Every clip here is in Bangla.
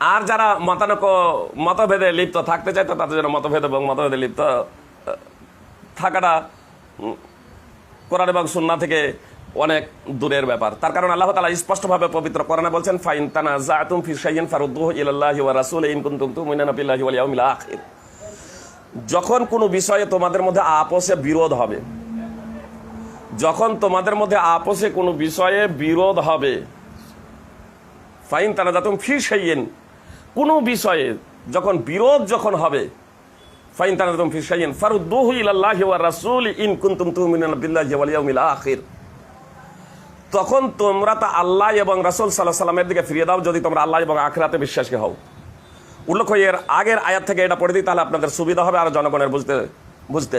আর যারা মতানক মতভেদে লিপ্ত থাকতে চায় তাদের জন্য মতভেদ এবং মতভেদে লিপ্ত থাকাটা কোরআন এবং সুন্না থেকে অনেক দূরের ব্যাপার। তার কারণ আল্লাহ তালা স্পষ্টভাবে পবিত্র কোরআনে বলছেন, ফাইন তানা জাতুম ফি শাইইন ফারুদ্দুহু ইলাল্লাহি ওয়া রাসূল ইন কুনতুম তুমিনুনা বিল্লাহি ওয়াল আখির। যখন কোনো বিষয়ে তোমাদের মধ্যে আপোষে বিরোধ হবে, যখন তোমাদের মধ্যে আপোষে কোনো বিষয়ে বিরোধ হবে, ফাইন তারা যাতুম ফি শাইইন কোনো বিষয়ে যখন বিরোধ যখন হবে, ফাইন তারা যাতুম ফি ফারুদ্দুহু ইলাল্লাহি ওয়া রাসূল ইন কুনতুম তুমিনুনা বিল্লাহি ওয়াল ইয়াউমিল আখির। তখন তোমরা তা আল্লাহ এবং রাসূল সাল্লাল্লাহু সাল্লামের দিকে ফিরিয়ে দাও যদি তোমরা আল্লাহ এবং আখিরাতে বিশ্বাসী হও। উল্লেখ এর আগের আয়াত থেকে এটা পড়ে দিই, তাহলে আপনাদের সুবিধা হবে আর জনগণের বুঝতে বুঝতে।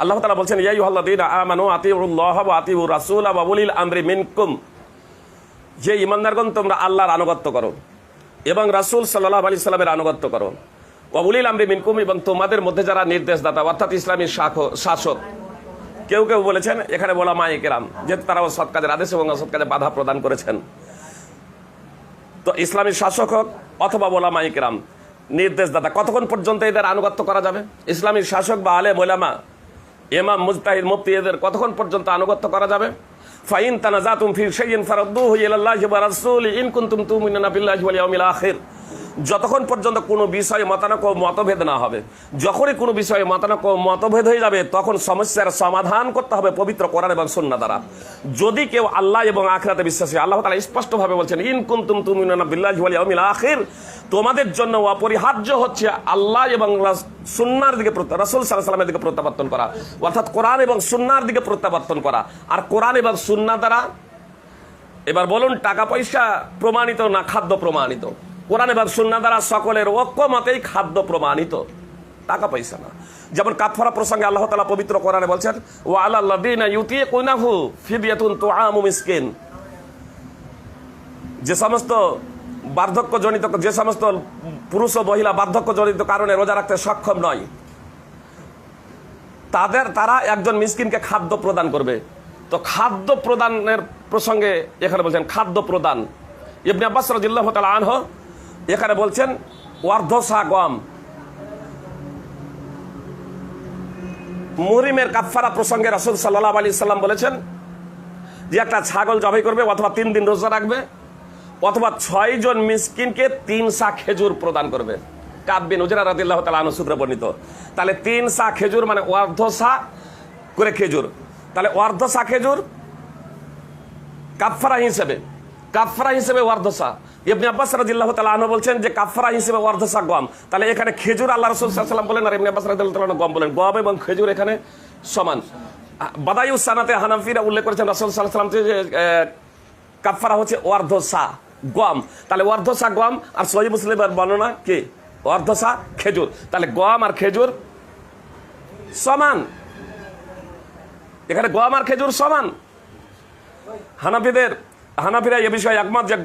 আল্লাহ তালা বলছেন ইয়াই আল্লাদিন আমানু আতিউল্লাহ ওয়া আতিউর রাসূল উলিল আমরি মিনকুম। যে ইমানদারগণ তোমরা আল্লাহর আনুগত্য করো। এবং রাসূল সাল্লাল্লাহু আলাইহি সাল্লামের আনুগত্য করো। উলিল আমরি মিনকুম এবং তোমাদের মধ্যে যারা নির্দেশদাতা, অর্থাৎ ইসলামী শাখ- শাসক, কেউ কেউ বলেছেন, এখানে বলা মা কেরাম যেহেতু তারাও সৎ কাজের আদেশ এবং অসৎ কাজে বাধা প্রদান করেছেন। তো ইসলামী শাসক হোক অথবা বলা মাইকরাম নির্দেশদাতা, কতক্ষণ পর্যন্ত এদের আনুগত্য করা যাবে? ইসলামী শাসক বা আলে মোলামা এমাম মুজতাহিদ, মুফতি এদের কতক্ষণ পর্যন্ত আনুগত্য করা যাবে? ফাইন তানাজাতুম ফি শাইইন ফারাদ্দুহু ইলাল্লাহি ওয়া রাসূল ইন কুনতুম তুমিনুনা বিল্লাহি ওয়াল ইয়াউমিল আখির যতক্ষণ পর্যন্ত কোনো বিষয়ে মতানক মতভেদ না হবে, যখনই কোনো বিষয়ে মতানক মতভেদ হয়ে যাবে, তখন সমস্যার সমাধান করতে হবে পবিত্র কোরআন এবং সুন্নাহ দ্বারা। যদি কেউ আল্লাহ এবং আখিরাতে বিশ্বাসী, আল্লাহ তাআলা স্পষ্টভাবে বলছেন, ইন কুনতুম তুমিনুনা বিল্লাহি আখির তোমাদের জন্য অপরিহার্য হচ্ছে আল্লাহ এবং সুন্নাহর দিকে রাসূল সাল্লামের দিকে প্রত্যাবর্তন করা। অর্থাৎ কোরআন এবং সুন্নাহর দিকে প্রত্যাবর্তন করা। আর কোরআন এবং সুন্নাহ দ্বারা, এবার বলুন, টাকা পয়সা প্রমাণিত না খাদ্য প্রমাণিত? কোরআন এবং সুন্না দ্বারা সকলের ঐক্যমতেই খাদ্য প্রমাণিত। টাকা পয়সা না। যেমন কাতফারা প্রসঙ্গে আল্লাহ তালা পবিত্র কোরআনে বলছেন ও আল্লাহ মিসকিন। যে সমস্ত বার্ধক্য জনিত যে সমস্ত পুরুষ ও মহিলা বার্ধক্য জনিত কারণে রোজা রাখতে সক্ষম নয়, তাদের, তারা একজন মিসকিনকে খাদ্য প্রদান করবে। তো খাদ্য প্রদানের প্রসঙ্গে এখানে বলছেন, খাদ্য প্রদান। ইবনে আব্বাস রাদিয়াল্লাহু তাআলা আনহু এখানে বলছেন ওয়ার্ধসা গম মুহরিমের কাফফারা প্রসঙ্গে রাসূল সাল্লাল্লাহু আলাইহি সাল্লাম বলেছেন যে একটা ছাগল জবাই করবে অথবা তিন দিন রোজা রাখবে, অথবা ছয় জন মিসকিনকে তিন সা খেজুর প্রদান করবে। কাব্বিন উজরা রাদিল্লাহ তালা সূত্রে বর্ণিত। তাহলে তিন সা খেজুর মানে অর্ধ সা করে খেজুর। তাহলে অর্ধ সা খেজুর কাফারা হিসেবে কাফারা হিসেবে ওয়ার্ধসা ইবনে আব্বাস রাদিয়াল্লাহু তাআলা আনহু বলছেন যে কাফারা হিসেবে ওয়ার্ধসা গম। তাহলে এখানে খেজুর আল্লাহ রাসূল সাল্লাম বলেন আর ইবনে আব্বাস রাদিয়াল্লাহু গম বলেন। গম এবং খেজুর এখানে সমান। বাদায়ু সানাতে হানাফিরা উল্লেখ করেছেন রাসূল আলাইহি সাল্লাম যে কাফারা হচ্ছে ওয়ার্ধসা গম। তাহলে ওয়ার্ধসা গম আর সহিহ মুসলিমের বর্ণনা কি? ওয়ার্ধসা খেজুর। তাহলে গম আর খেজুর সমান। এখানে গম আর খেজুর সমান। হানাফিদের হানাফিরা এ বিষয়ে একমত যে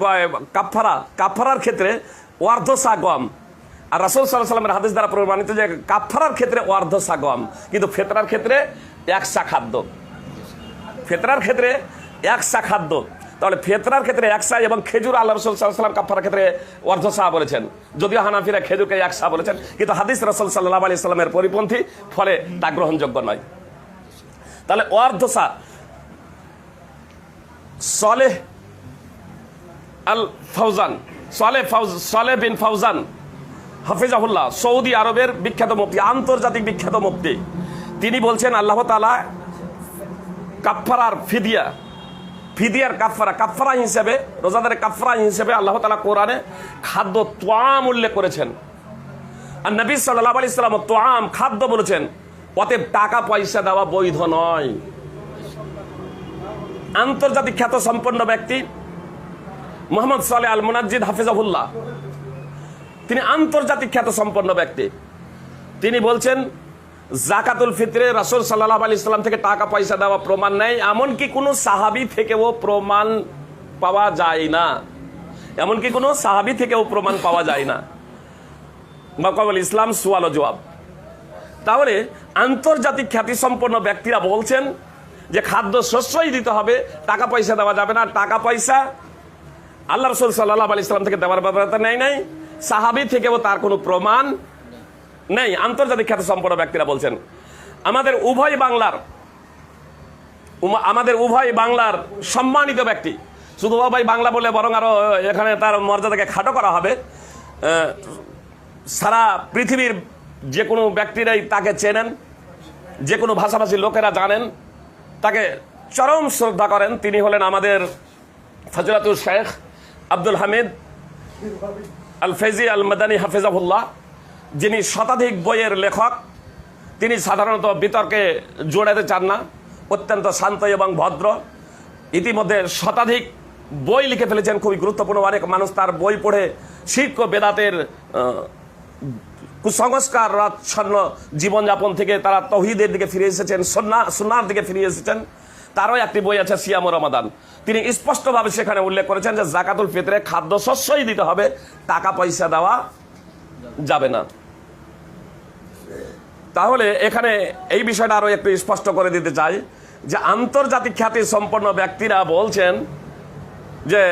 কাফারা কাফারার ক্ষেত্রে অর্ধ গম আর রাসুল সাল্লাহ সাল্লামের হাদিস দ্বারা প্রমাণিত যে কাফারার ক্ষেত্রে অর্ধ সাগম, কিন্তু ফেতরার ক্ষেত্রে একসা খাদ্য ফেতরার ক্ষেত্রে একসা খাদ্য তাহলে ফেতরার ক্ষেত্রে একসা এবং খেজুর, আল্লাহ রসুল সাল্লাম কাফারার ক্ষেত্রে অর্ধসা বলেছেন। যদিও হানাফিরা খেজুরকে একসা বলেছেন, কিন্তু হাদিস রসুল সাল্লাহ আলি সাল্লামের পরিপন্থী, ফলে তা গ্রহণযোগ্য নয়। তাহলে অর্ধ অর্ধসা সলেহ আল ফাউজান, সলে ফাউজ, সলে বিন ফাউজান, হাফিজাহুল্লাহ, সৌদি আরবের বিখ্যাত মুফতি, আন্তর্জাতিক বিখ্যাত মুফতি। তিনি বলছেন, আল্লাহ তালা কাফারার ফিদিয়া, ফিদিয়ার কাফারা কাফারা হিসেবে রোজাদারের কাফারা হিসেবে আল্লাহ তালা কোরআনে খাদ্য তোয়াম উল্লেখ করেছেন। আর নবী সাল্লাহ আলি সাল্লাম তোয়াম, খাদ্য বলেছেন, অতএব টাকা পয়সা দেওয়া বৈধ নয়। আন্তর্জাতিক খ্যাত সম্পন্ন ব্যক্তি মোহাম্মদ সালে আল মুনাজিদ হাফিজাহুল্লাহ। তিনি আন্তর্জাতিক খ্যাত সম্পন্ন ব্যক্তি। তিনি বলছেন, জাকাতুল ফিতরে রাসুল সাল্লাহ আলি ইসলাম থেকে টাকা পয়সা দেওয়া প্রমাণ নেই, এমনকি কোনো সাহাবি থেকেও প্রমাণ পাওয়া যায় না। এমনকি কোনো সাহাবি থেকেও প্রমাণ পাওয়া যায় না। মকাবল ইসলাম সুয়াল জবাব। তাহলে আন্তর্জাতিক খ্যাতি সম্পন্ন ব্যক্তিরা বলছেন যে খাদ্য শস্যই দিতে হবে, টাকা পয়সা দেওয়া যাবে না। টাকা পয়সা আল্লাহ রসুল সাল্লাহ আলি ইসলাম থেকে দেওয়ার ব্যাপারটা নেই নাই? সাহাবি থেকেও তার কোনো প্রমাণ নেই। আন্তর্জাতিক খ্যাত সম্পন্ন ব্যক্তিরা বলছেন, আমাদের উভয় বাংলার আমাদের উভয় বাংলার সম্মানিত ব্যক্তি, শুধু উভয় বাংলা বলে বরং আরও এখানে তার মর্যাদাকে খাটো করা হবে সারা পৃথিবীর যে কোনো ব্যক্তিরাই তাকে চেনেন, যে কোনো ভাষাভাষী লোকেরা জানেন, তাকে চরম শ্রদ্ধা করেন। তিনি হলেন আমাদের ফজলাতুল শেখ আব্দুল হামিদ আল ফেজি আল মাদানী হাফিজাহুল্লাহ, যিনি শতাধিক বইয়ের লেখক, তিনি সাধারণত বিতর্কে জোড়াতে চান না, অত্যন্ত শান্ত এবং ভদ্র। ইতিমধ্যে শতাধিক বই লিখে ফেলেছেন, খুবই গুরুত্বপূর্ণ। অনেক মানুষ তার বই পড়ে শিল্প বেদাতের কুসংস্কার রাচ্ছন্ন জীবনযাপন থেকে তারা তহিদের দিকে ফিরে এসেছেন, সন্না সন্ন্যার দিকে ফিরে এসেছেন। তারও একটি বই আছে সিয়াম রমাদান। তিনি স্পষ্টভাবে সেখানে উল্লেখ করেছেন যে জাকাতুল ফিতরে খাদ্য শস্যই দিতে হবে, টাকা পয়সা দেওয়া যাবে না। তাহলে এখানে এই বিষয়টা আরও একটু স্পষ্ট করে দিতে চাই যে আন্তর্জাতিক খ্যাতি সম্পন্ন ব্যক্তিরা বলছেন যে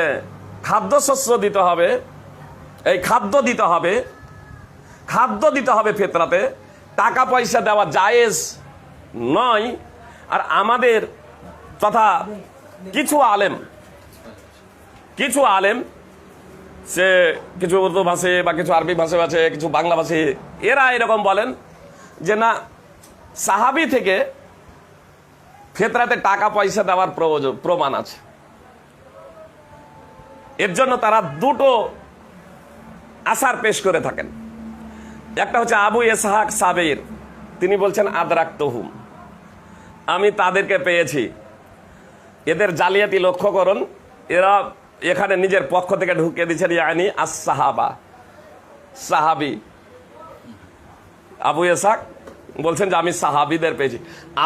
খাদ্যশস্য দিতে হবে, এই খাদ্য দিতে হবে, খাদ্য দিতে হবে ফেতরাতে, টাকা পয়সা দেওয়া জায়েজ নয়। আর আমাদের তথা কিছু আলেম কিছু আলেম, সে কিছু উর্দু ভাষে বা কিছু আরবি ভাষা আছে কিছু বাংলা ভাষী, এরা এরকম বলেন যে না, সাহাবি থেকে ফেতরাতে টাকা পয়সা দেওয়ার প্রয়োজন প্রমাণ আছে। এর জন্য তারা দুটো আসার পেশ করে থাকেন। একটা হচ্ছে আবু এসাহাক সাবের তিনি বলছেন আদরাক তহুম আমি তাদেরকে পেয়েছি। এদের জালিয়াতি লক্ষ্য করুন। এরা এখানে নিজের পক্ষ থেকে ঢুকিয়ে দিচ্ছেন ইয়ানি আস সাহাবা সাহাবি। আবু এসাক বলছেন যে, আমি সাহাবিদের পেয়েছি।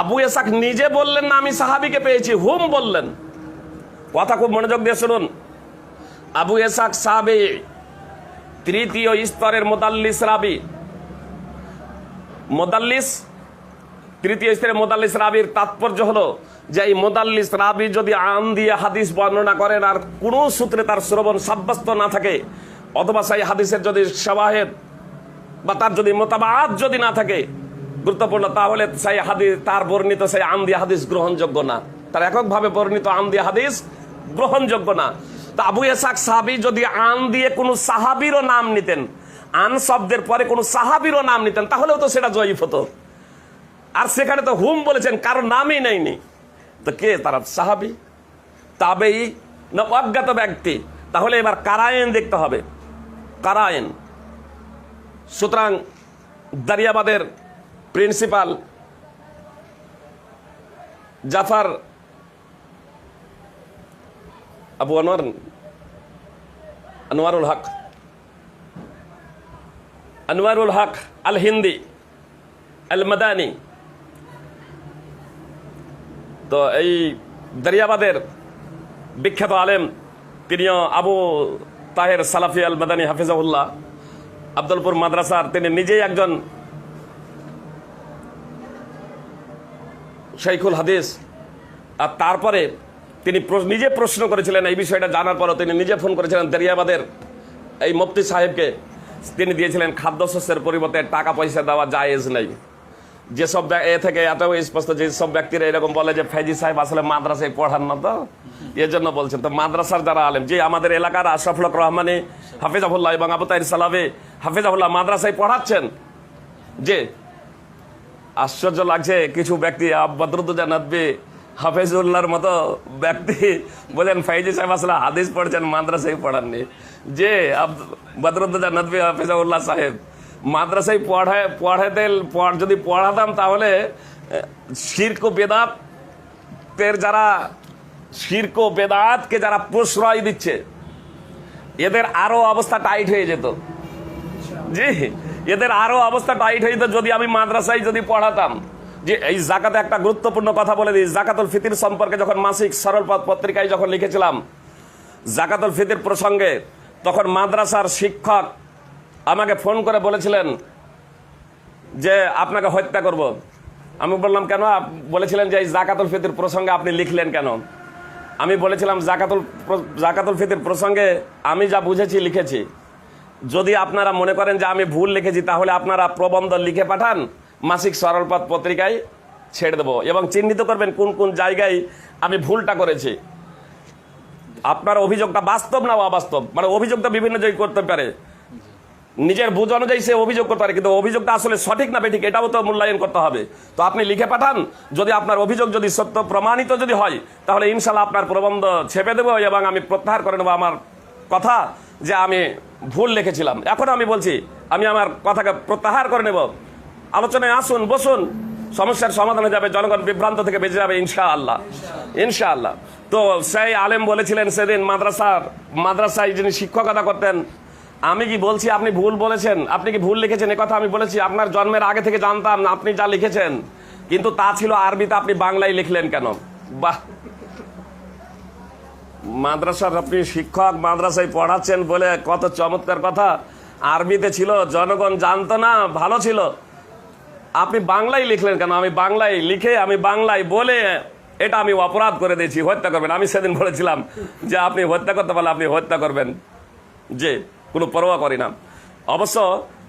আবু এসাক নিজে বললেন না, আমি সাহাবিকে পেয়েছি। হুম বললেন। কথা খুব মনোযোগ দিয়ে শুনুন। আবু এসাক সাহাবি, তৃতীয় স্তরের মোদাল্লিস রাবি। মোদাল্লিস, তৃতীয় স্তরের মোদাল্লিস রাবির তাৎপর্য হলো যে এই মোদাল্লিস রাবি যদি আন দিয়ে হাদিস বর্ণনা করেন আর কোনো সূত্রে তার শ্রবণ সাব্যস্ত না থাকে, অথবা সেই হাদিসের যদি সবাহেদ বা তার যদি মোতাবাদ যদি না থাকে, গুরুত্বপূর্ণ, তাহলে সেই হাদিস, তার বর্ণিত সেই আমদি হাদিস গ্রহণযোগ্য না। তার এককভাবে বর্ণিত আমদি হাদিস গ্রহণযোগ্য না। তা আবু এসাক সাহাবি যদি আন দিয়ে কোনো সাহাবিরও নাম নিতেন, আন শব্দের পরে কোনো সাহাবিরও নাম নিতেন, তাহলেও তো সেটা জয়ীফ হতো। আর সেখানে তো হুম বলেছেন, কারও নামই নেয়নি। তো কে তারা সাহাবি? তাবেই? না অজ্ঞাত ব্যক্তি? তাহলে এবার কারায়ন দেখতে হবে। কারায়ন সুতরাং দারিয়াবাদের প্রিন্সিপাল জাফার আবু আনোয়ার, আনোয়ারুল হক। আনোয়ারুল হক আল হিন্দি আল মাদানি তো এই দারিয়াবাদের বিখ্যাত আলেম তিনিও আবু তাহের সালাফি আল মাদানী হাফিজাউল্লাহ আব্দুলপুর মাদ্রাসার। তিনি নিজেই একজন শাইখুল হাদিস। আর তারপরে তিনি নিজে প্রশ্ন করেছিলেন এই বিষয়টা জানার পরও তিনি নিজে ফোন করেছিলেন দারিয়াবাদের এই মুফতি সাহেবকে। তিনি দিয়েছিলেন খাদ্যশস্যের পরিবর্তে টাকা পয়সা দেওয়া জায়েজ নেই। যেসব এ থেকে এত স্পষ্ট যে সব ব্যক্তিরা এরকম বলে যে ফেজি সাহেব আসলে মাদ্রাসায় পড়ান না তো? এর জন্য বলছেন। তো মাদ্রাসার যারা আলেম, যে আমাদের এলাকার আশরাফুল রহমানি, হাফিজাহুল্লাহ এবং আবু তাইর সালাবে হাফিজাহুল্লাহ মাদ্রাসায় পড়াচ্ছেন? যে আশ্চর্য লাগছে, কিছু ব্যক্তি বদরুদ্দুজা নদবি, হাফেজুল্লাহর মতো ব্যক্তি বলেন ফাইজি সাহেব আসলে হাদিস পড়ছেন, মাদ্রাসায় পড়াননি। যে বদরুদ্দুজা নদবি হাফেজাউল্লাহ সাহেব মাদ্রাসায় পড়ায়, পড়াতে, পড়- যদি পড়াতাম তাহলে শির্ক বেদাতের যারা, শির্ক বেদাতকে যারা প্রশ্রয় দিচ্ছে, এদের আরও অবস্থা টাইট হয়ে যেত। জি, এদের আরও অবস্থা টাইট হয়ে যেত যদি আমি মাদ্রাসায় যদি পড়াতাম। যে এই জাকাতে একটা গুরুত্বপূর্ণ কথা বলে দিই, জাকাতুল ফিতির সম্পর্কে যখন মাসিক সরল পথ পত্রিকায় যখন লিখেছিলাম, জাকাতুল ফিতির প্রসঙ্গে, তখন মাদ্রাসার শিক্ষক আমাকে ফোন করে বলেছিলেন যে আপনাকে হত্যা করব। আমি বললাম, কেন? বলেছিলেন যে এই জাকাতুল ফিতির প্রসঙ্গে আপনি লিখলেন কেন? আমি বলেছিলাম, জাকাতুল জাকাতুল ফিতির প্রসঙ্গে আমি যা বুঝেছি, লিখেছি। যদি আপনারা মনে করেন যে আমি ভুল লিখেছি, তাহলে আপনারা প্রবন্ধ লিখে পাঠান, মাসিক সরলপথ পত্রিকায় ছেড়ে দেবো এবং চিহ্নিত করবেন কোন কোন জায়গায় আমি ভুলটা করেছি। আপনার অভিযোগটা বাস্তব না অবাস্তব? মানে অভিযোগটা বিভিন্ন জায়গায় করতে পারে। নিজের বুঝ অনুযায়ী সে অভিযোগ করতে পারে, কিন্তু অভিযোগটা আসলে সঠিক না বেঠিক, এটাও তো মূল্যায়ন করতে হবে। তো আপনি লিখে পাঠান, যদি আপনার অভিযোগ যদি সত্য প্রমাণিত যদি হয়, তাহলে ইনশাল্লাহ আপনার প্রবন্ধ ছেপে দেবো এবং আমি প্রত্যাহার করে নেব আমার কথা যে আমি ভুল লিখেছিলাম। এখন আমি বলছি, আমি আমার কথাকে প্রত্যাহার করে নেব। আলোচনায় আসুন, বসুন, সমস্যার সমাধান হয়ে যাবে, জনগণ বিভ্রান্ত থেকে বেঁচে যাবে ইনশাআল্লাহ ইনশাআল্লাহ। তো সেই আলেম বলেছিলেন সেদিন মাদ্রাসার, মাদ্রাসায় যিনি শিক্ষকতা করতেন আমি কি বলছি আপনি ভুল বলেছেন? আপনি কি ভুল লিখেছেন? কথা আমি বলেছি, আপনার জন্মের আগে থেকে জানতাম আপনি যা লিখেছেন। কিন্তু তা ছিল আরবিতে, আপনি বাংলায় লিখলেন কেন? বাহ! মাদ্রাসার আপনি শিক্ষক, মাদ্রাসায় পড়াচ্ছেন বলে কত চমৎকার কথা। আরবিতে ছিল, জনগণ জানতো না, ভালো ছিল। আপনি বাংলায় লিখলেন কেন? আমি বাংলায় লিখে, আমি বাংলায় বলে এটা আমি অপরাধ করে দিয়েছি, হত্যা করবেন। আমি সেদিন বলেছিলাম যে আপনি হত্যা করতে পারলে আপনি হত্যা করবেন। যে কোনো পরোয়া করি না। অবশ্য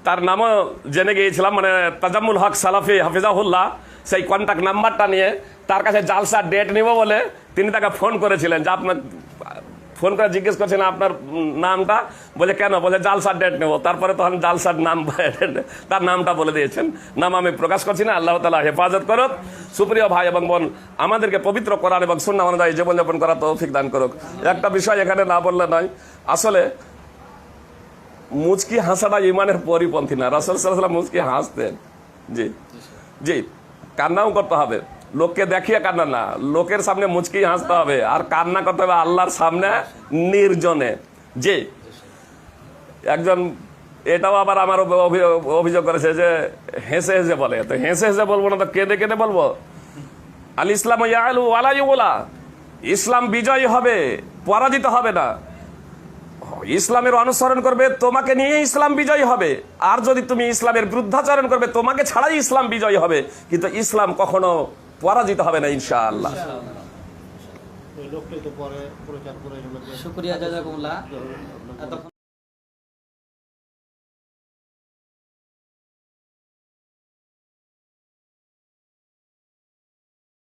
তার নামও জেনে গিয়েছিলাম মানে তাজামুল হক সালাফি হাফিজাহুল্লাহ, সেই কন্ট্যাক্ট নাম্বারটা নিয়ে তার কাছে জালসার ডেট নিব বলে তিনি তাকে ফোন করেছিলেন যে আপনার ফোন করে জিজ্ঞেস করছেন আপনার নামটা? বলে, কেন? বলে, জালসার ডেট নেব। তারপরে তখন জালসার নাম, তার নামটা বলে দিয়েছেন। নাম আমি প্রকাশ করছি না, আল্লাহ তালা হেফাজত করুক। সুপ্রিয় ভাই এবং বোন, আমাদেরকে পবিত্র করার এবং শূন্য অনুযায়ী জীবনযাপন করার তৌফিক দান করুক। একটা বিষয় এখানে না বললে নয়, আসলে মুচকি হাসাটা ইমানের পরিপন্থী না। রাসুল সাল্লাম মুচকি হাসতেন। জি। জি। কান্নাও করতে হবে। লোককে দেখিয়ে কান্না না। লোকের সামনে মুচকি হাসতে হবে। আর কান্না করতে হবে আল্লাহর সামনে নির্জনে। জি। একজন, এটাও আবার আমার অভি- অভিযোগ করেছে যে হেসে হেসে বলে। তো হেসে হেসে বলব না তো কেঁদে কেঁদে বলব? আল ইসলাম ইয়ালু ওয়ালাইউলা ইসলাম বিজয়ী হবে, পরাজিত হবে না। ইসলামের অনুসরণ করবে তোমাকে নিয়ে ইসলাম বিজয়ী হবে। আর যদি তুমি ইসলামের বিরুদ্ধাচরণ করবে তোমাকে ছাড়াই ইসলাম বিজয়ী হবে। কিন্তু ইসলাম কখনো পরাজিত হবে না ইনশাআল্লাহ। ওই লোকটাই তো পরে প্রচার করে